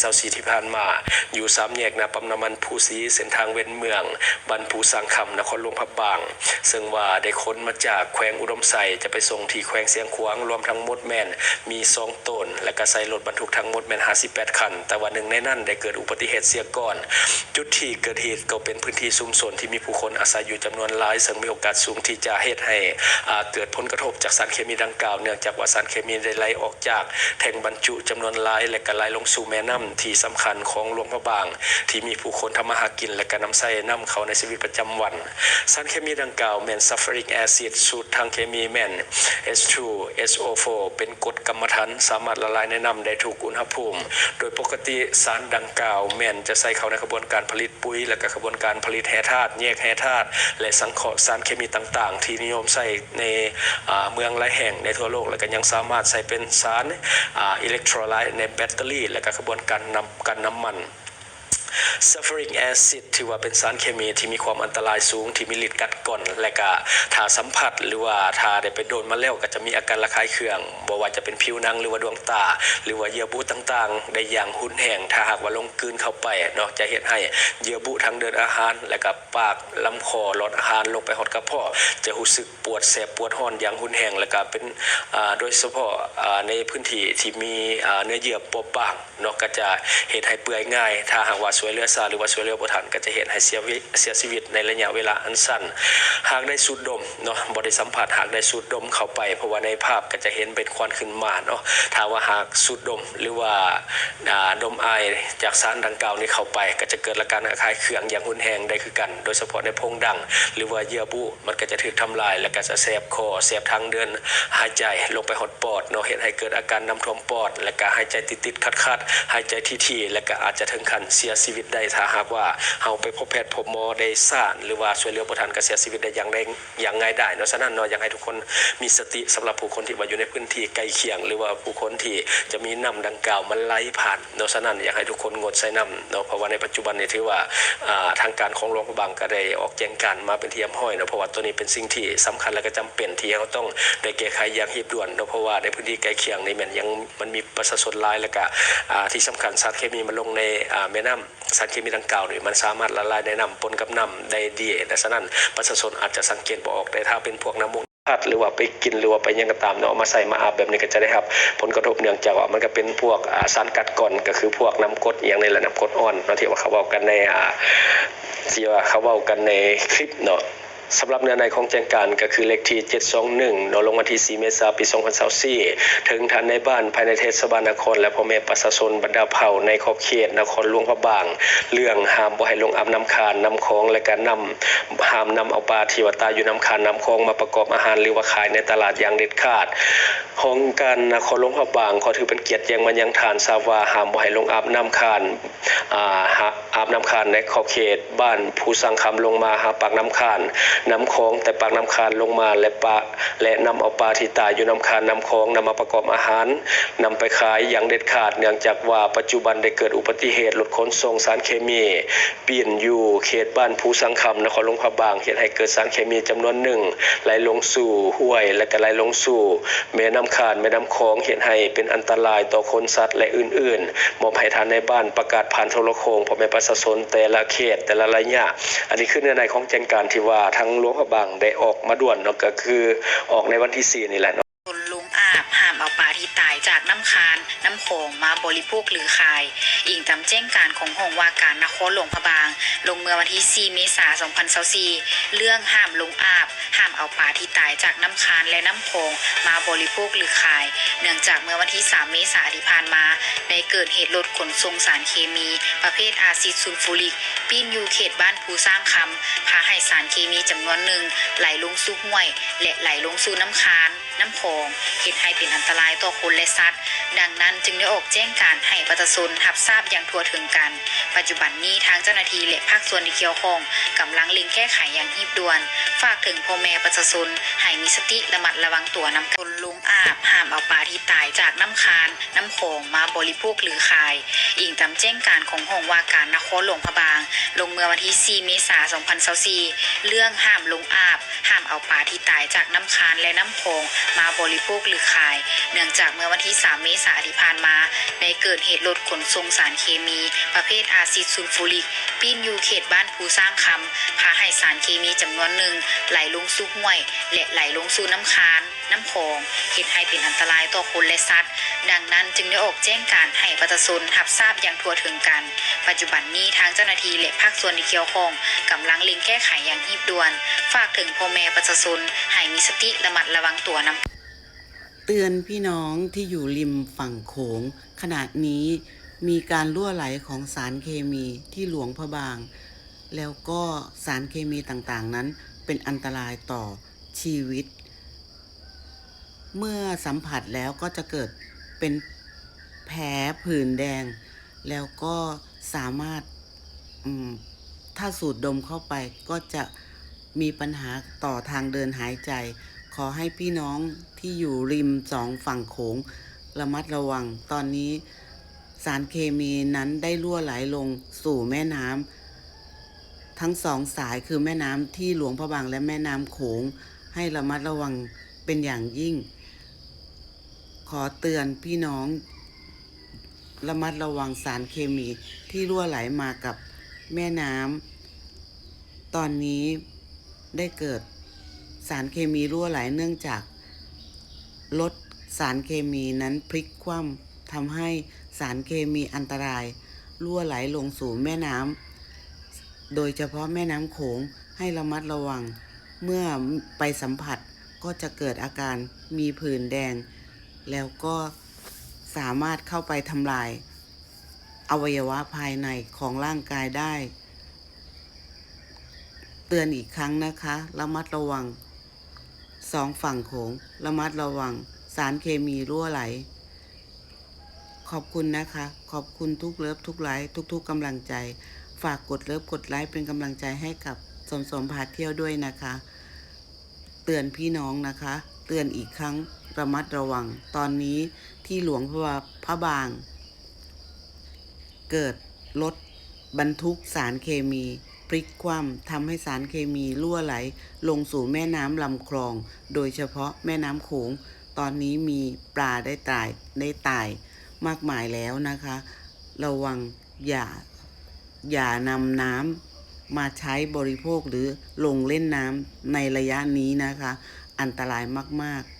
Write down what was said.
2024ที่ผ่านมา อยู่สามแยกนาปั๊มน้ำมันภูสีเส้นทางเว้นเมืองบันภูสังคำนครหลวงพระบาง ซึ่งว่าได้ค้นมาจากแขวงอุดมไซจะไปส่งที่แขวงเสียงขวางรวมทั้งหมดแมนมีสองตน และก็ใส่รถบรรทุกทั้งหมดแม่น58คัน แต่ว่าหนึ่งในนั้นได้เกิดอุบัติเหตุเสียก่อน จุดที่เกิดเหตุก็เป็นพื้นที่ซุมซนที่มีผู้คนอาศัยอยู่จำนวนหลายซึ่งมีโอกาสสูงที่จะเหตุให้เกิดผลกระทบจากสารเคมีดังกล่าวเนื่องจากว่าสารเคมีได้ไหลออกจากแท่งบรรจุจำนวนหลายและก็ไหลลงสู่แม่น้ำที่สำคัญของหลวงพระบาง ที่มีผู้คนทำมาหากินและก็นำใส่น้ำเขาในชีวิตประจำวันสารเคมีดังกล่าวแมนซัฟเฟอริกแอซิดสูตรทางเคมีแมน H2 SO4 เป็นกรดกรรมฐานสามารถละลายในน้ำได้ถูกอุณหภูมิ โดยปกติสารดังกล่าวแมนจะใส่เข้าในกระบวนการผลิตปุ๋ย และก็กระบวนการผลิตแร่ธาตุแยกแร่ธาตุและสังเคราะห์สารเคมีต่างๆ ที่นิยมใส่ในเมืองหลายแห่งในทั่วโลก และก็ยังสามารถใส่เป็นสารอิเล็กโทรไลต์ในแบตเตอรี่ และก็กระบวนการการนำการน้ำมัน ซัฟเฟอริกแอซิดถือว่าเป็นสารเคมีที่มีความอันตรายสูงที่มีฤทธิ์กัดก่อนและก็ถ้าสัมผัสหรือว่าถ้าได้ไปโดนมาแล้วก็จะมีอาการระคายเคืองบ่ว่าจะเป็นผิวหนังหรือว่าดวงตา หรือว่าเยื่อบุต่างๆ ได้อย่างหุ่นแห้งถ้าหากว่าลงกืนเข้าไปเนาะจะเห็นให้เยื่อบุทางเดินอาหาร และก็ปากลำคอหลอดอาหารลงไปหอดกระเพาะจะรู้สึกปวดแสบปวดห้อนอย่างหุ่นแห้งและก็เป็นโดยเฉพาะในพื้นที่ที่มีเนื้อเยื่อปบบางเนาะก็จะเหตุให้เปื่อยง่าย ถ้าหากว่าสวยเลือดซาหรือว่าสวยเลือดบ่ทันก็จะเห็นให้เสียเสียชีวิตในระยะเวลาอันสั้น หากได้สูดดมเนาะบ่ได้สัมผัสหากได้สูดดมเข้าไป เพราะว่าในภาพก็จะเห็นเป็นควันขึ้นมาเนาะถ้าว่าหากสูดดมหรือว่าดมไอจากสารดังกล่าวนี้เข้าไป ก็จะเกิดอาการระคายเคืองอย่างรุนแรงได้คือกัน โดยเฉพาะในพงดัง หรือว่าเยื่อบุมันก็จะถูกทำลาย และก็จะแสบคอแสบทางเดินหายใจลงไปหดปอดเนาะเห็นให้เกิดอาการน้ำท่วมปอด และก็หายใจติดๆขัดๆหายใจที่ๆและก็อาจจะถึงขั้นเสียชีวิตวิตได้ถ้าหากว่าเฮาไปพบแพทย์พบหมอได้ซ่านหรือว่าช่วยเหลือบ่ทันก็เสียชีวิตได้อย่างแรงอย่างง่ายได้เนาะฉะนั้นเนาะอยากให้ทุกคนมีสติสำหรับผู้คนที่ว่าอยู่ในพื้นที่ใกล้เคียง หรือว่าผู้คนที่จะมีน้ำดังกล่าวมันไหลผ่านเนาะฉะนั้นอยากให้ทุกคนงดใช้น้ำเนาะเพราะว่าในปัจจุบันนี้ถือว่าทางการของโรงพยาบาลก็ได้ออกแจ้งการมาเป็นเทียมห้อยเนาะเพราะว่าตัวนี้เป็นสิ่งที่สำคัญและก็จำเป็นที่เราต้องได้แก้ไขอย่างรีบด่วนเนาะเพราะว่าในพื้นที่ใกล้เคียงนี่มันยังมันมีประชาชนหลายแล้วก็ที่สำคัญสารเคมีมันลงในแม่น้ำสารเคมีดังกล่าวนี่มันสามารถละลายในน้ำปนกับน้ำได้ดีดังนั้นประชาชนอาจจะสังเกตบ่ออกแต่ถ้าเป็นพวกน้ำมูกพัดหรือว่าไปกินหรือว่าไปยังก็ตามเนาะมาใส่มาอาบแบบนี้ก็จะได้ครับ ผลกระทบเนื่องจากว่ามันก็เป็นพวกสารกัดก่อนก็คือพวกน้ำกรดอย่างในระดับกรดอ่อนเนาะที่ว่าเขาเว้ากันในที่ว่าเขาเว้ากันในคลิปเนาะ สำหรับเนื้อในของแจงการก็คือเลขที่ 721นลงวันที่ 4 เมษายนปี 2024ถึงท่านในบ้านภายในเทศบาลนคร และพ่อแม่ประชาชนบรรดาเผ่าในขอบเขตนครหลวงพระบาง เรื่องห้ามบ่ให้ลงอาบน้ำคานน้ำคลองและการนำห้ามนำเอาปลาที่ว่าตายอยู่น้ำคานน้ำคลองมาประกอบอาหารหรือว่าขายในตลาดอย่างเด็ดขาดของการนครหลวงพระบางขอถือเป็นเกียรติแจ้งมายังทานทราบว่าห้ามบ่ให้ลงอาบน้ำคานอ่าหาอาบน้ำคานในขอบเขต บ้านผู้สังคำลงมาหาปากน้ำคานน้ำคลองแต่ปากน้ำคานลงมาและปลาและนำเอาปลาที่ตายอยู่น้ำคานน้ำคลองนำมาประกอบอาหารนำไปขายอย่างเด็ดขาดเนื่องจากว่าปัจจุบันได้เกิดอุบัติเหตุรถขนส่งสารเคมีเปลี่ยนอยู่เขตบ้านผู้สังคำนครหลวงพระบางเหตุให้เกิดสารเคมีจำนวนหนึ่งไหลลงสู่ห้วยและก็ไหลลงสู่แม่น้ำคานแม่น้ำคลองเหตุให้เป็นอันตรายต่อคนสัตว์และอื่นๆมอบให้ทานในบ้านประกาศผ่านโทรโคงพ่อแม่ประชาชนแต่ละเขตแต่ละระยะ อันนี้คือเนื้อในของแจ้งการที่ว่าทั้งหลวงพระบางได้ออกมาด่วนเนาะก็คือออกในวันที่สี่นี่แหละ ที่ตายจากน้ำคานน้ำโขงมาบริโภคหรือขาย อิงตามแจ้งการของหงว่าการนครหลวงพระบาง ลงเมื่อวันที่ 4 เมษายน 2024 เรื่องห้ามลงอาบ ห้ามเอาปลาที่ตายจากน้ำคานและน้ำโขงมาบริโภคหรือขาย เนื่องจากเมื่อวันที่ 3 เมษายนที่ผ่านมาได้เกิดเหตุรถขนส่งสารเคมี ประเภทอาซิดซูลฟูริกปีนอยู่เขตบ้านภูสร้างคำพาให้สารเคมีจำนวนหนึ่งไหลลงสู่ห้วย และไหลลงสู่น้ำคาน น้ำโขงเหตุให้เป็นอันตรายต่อคนและสัตว์ ดังนั้นจึงได้ออกแจ้งการให้ประชาชนรับทราบอย่างทั่วถึงกัน ปัจจุบันนี้ทางเจ้าหน้าที่และภาคส่วนที่เกี่ยวข้องกำลังเล็งแก้ไขอย่างรีบด่วน ฝากถึงพ่อแม่ประชาชนให้มีสติระมัดระวังตัวน้ำคนลุมอาบห้ามเอาปลาที่ตายจากน้ำคานน้ำโขงมาบริโภคหรือขาย อิงตามแจ้งการของห้องว่าการนครหลวงพระบาง ลงเมื่อวันที่ 4 เมษายน 2024 เรื่องห้ามลงอาบ ห้ามเอาปลาที่ตายจากน้ำคานและน้ำโขงมาบริโภคหรือขาย เนื่องจากเมื่อวันที่ 3 เมษาที่ผ่านมา ได้เกิดเหตุรถขนส่งสารเคมี ประเภทอาซิดซูลฟูริกปิ้นอยู่เขตบ้านภูสร้างคำพาให้สารเคมีจำนวนหนึ่งไหลลงสู่ห้วย และไหลลงสู่น้ำคาง น้ำคลองเหตุให้เป็นอันตรายต่อคนและสัตว์ ดังนั้นจึงได้ออกแจ้งการให้ประชาชนรับทราบอย่างทั่วถึงกัน ปัจจุบันนี้ทางเจ้าหน้าที่และภาคส่วนที่เกี่ยวข้องกำลังเร่งแก้ไขอย่างรีบด่วน ฝากถึงพ่อแม่ประชาชนให้มีสติระมัดระวังตัวนำเตือนพี่น้องที่อยู่ริมฝั่งโขง ขณะนี้มีการรั่วไหลของสารเคมีที่หลวงพระบาง แล้วก็สารเคมีต่างๆนั้นเป็นอันตรายต่อชีวิต เมื่อสัมผัสแล้วก็จะเกิดเป็นแผลผื่นแดง แล้วก็สามารถถ้าสูดดมเข้าไปก็จะมีปัญหาต่อทางเดินหายใจ ขอให้พี่น้องที่อยู่ริมสองฝั่งโขงระมัดระวัง ตอนนี้สารเคมีนั้นได้รั่วไหลลงสู่แม่น้ำทั้งสองสายคือแม่น้ำที่หลวงพระบางและแม่น้ำโขงให้ระมัดระวังเป็นอย่างยิ่ง ขอเตือนพี่น้องระมัดระวังสารเคมีที่รั่วไหลมากับแม่น้ำตอนนี้ได้เกิดสารเคมีรั่วไหลเนื่องจากรถสารเคมีนั้นพลิกคว่ำทำให้สารเคมีอันตรายรั่วไหลลงสู่แม่น้ำโดยเฉพาะแม่น้ำโขงให้ระมัดระวัง เมื่อไปสัมผัสก็จะเกิดอาการมีผื่นแดง แล้วก็สามารถเข้าไปทำลาย อวัยวะภายในของร่างกายได้ เตือนอีกครั้งนะคะ ระมัดระวังสองฝั่งโขงระมัดระวังสารเคมีรั่วไหล ขอบคุณนะคะ ขอบคุณทุกเลิฟทุกไลค์ทุก ๆกำลังใจ ฝากกดเลิฟกดไลค์เป็นกำลังใจให้กับสมสมพาเที่ยวด้วยนะคะ เตือนพี่น้องนะคะ เตือนอีกครั้ง ระมัดระวัง ตอนนี้ที่หลวงพระพระบาง เกิดรถบรรทุกสารเคมีพลิกคว่ำทำให้สารเคมีรั่วไหล ลงสู่แม่น้ำลำคลอง โดยเฉพาะแม่น้ำโขง ตอนนี้มีปลาได้ตายได้ตายมากมายแล้วนะคะ ระวังอย่าอย่านำน้ำมาใช้บริโภคหรือลงเล่นน้ำในระยะนี้นะคะ อันตรายมาก ๆ